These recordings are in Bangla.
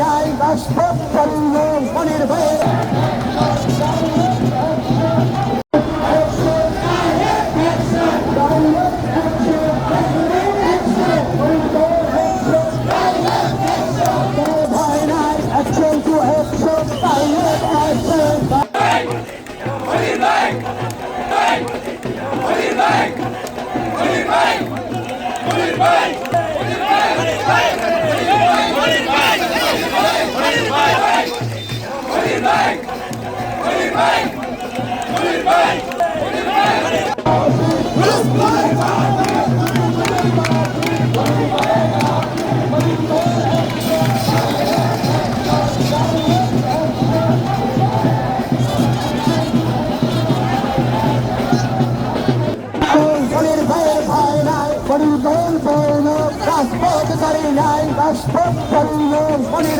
নাই রাজপথ পরিণ মনের ভয়ে ভয় নাই action to action Silent action মনের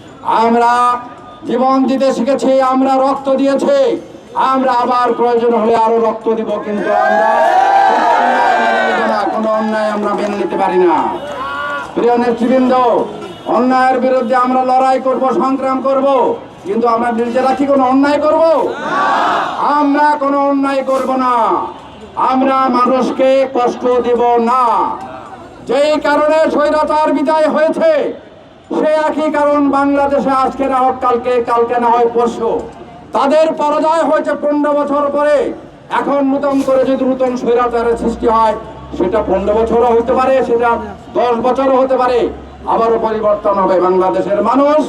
আমরা জীবন দিতে শিখেছি, আমরা রক্ত দিয়েছি। আমরা আবার প্রয়োজন হলে আরও রক্ত দিব, কিন্তু আমরা কোনো অন্যায় আমরা মেনে নিতে পারি না। প্রিয় নেতৃবৃন্দ, অন্যায়ের বিরুদ্ধে আমরা লড়াই করব, সংগ্রাম করব, কিন্তু আমরা নিজেরা কি কোনো অন্যায় করব? আমরা কোনো অন্যায় করব না। আমরা মানুষকে কষ্ট দেব না। যেই কারণে স্বৈরাচার বিদায় হয়েছে সে একই কারণ বাংলাদেশে আজকে না হোক, কালকে কালকে না হয় পরশু। তাদের পরাজয় হয়েছে পনেরো বছর পরে। এখন নতুন করে যদি নতুন স্বৈরাচারের সৃষ্টি হয়, সেটা পনেরো বছরও হতে পারে, সেটা দশ বছরও হতে পারে। আবারও পরিবর্তন হবে বাংলাদেশের মানুষ।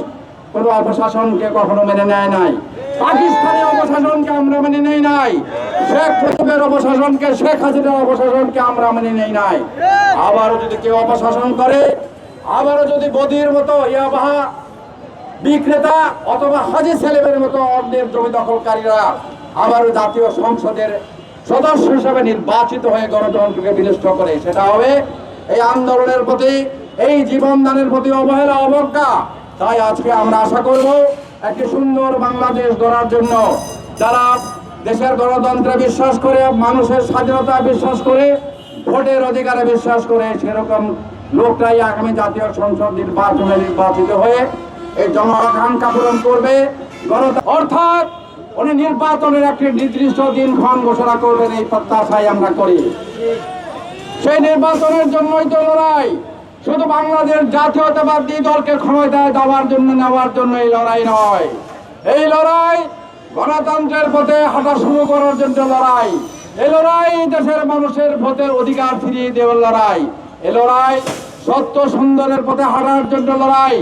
কোনো অপশাসনকে কখনো মেনে নেয় নাই। পাকিস্তানের অপশাসনকে আমরা মেনে নেই নাই। শেখ মুজিবের অপশাসনকে, শেখ হাসিনার অপশাসনকে আমরা মেনে নেই নাই। আবারও যদি কেউ অপশাসন করে আবারও যদি বদির মতো ইয়াবাহা বিক্রেতা অথবা হাজি সেলেমের মতো অন্যের জমি দখলকারীরা আবারও জাতীয় সংসদের সদস্য হিসেবে নির্বাচিত হয়ে গণতন্ত্রকে বিনষ্ট করে, সেটা হবে এই আন্দোলনের প্রতি, এই জীবনদানের প্রতি অবহেলা, অবজ্ঞা। তাই আজকে আমরা আশা করব একটি সুন্দর বাংলাদেশ গড়ার জন্য যারা দেশের গণতন্ত্রে বিশ্বাস করে, মানুষের স্বাধীনতা বিশ্বাস করে, ভোটের অধিকারে বিশ্বাস করে, সেরকম লোকটাই আগামী জাতীয় সংসদ নির্বাচনে নির্বাচিত হয়ে এই জনআকাঙ্ক্ষা পূরণ করবে। অর্থাৎ উনি নির্বাচনের একটি নির্দিষ্ট দিনক্ষণ ঘোষণা করবেন, এই প্রত্যাশাই আমরা করি। সেই নির্বাচনের জন্যই তো লড়াই। শুধু বাংলাদেশ জাতীয়তাবাদী দলকে ক্ষমতায় দেওয়ার জন্য, নেওয়ার জন্য এই লড়াই নয়। এই লড়াই গণতন্ত্রের পথে হাঁটা শুরু করার জন্য লড়াই। এই লড়াই দেশের মানুষের ভোটের অধিকার ফিরিয়ে দেওয়ার লড়াই। এই লড়াই সত্য সুন্দরের পথে হারার জন্য লড়াই।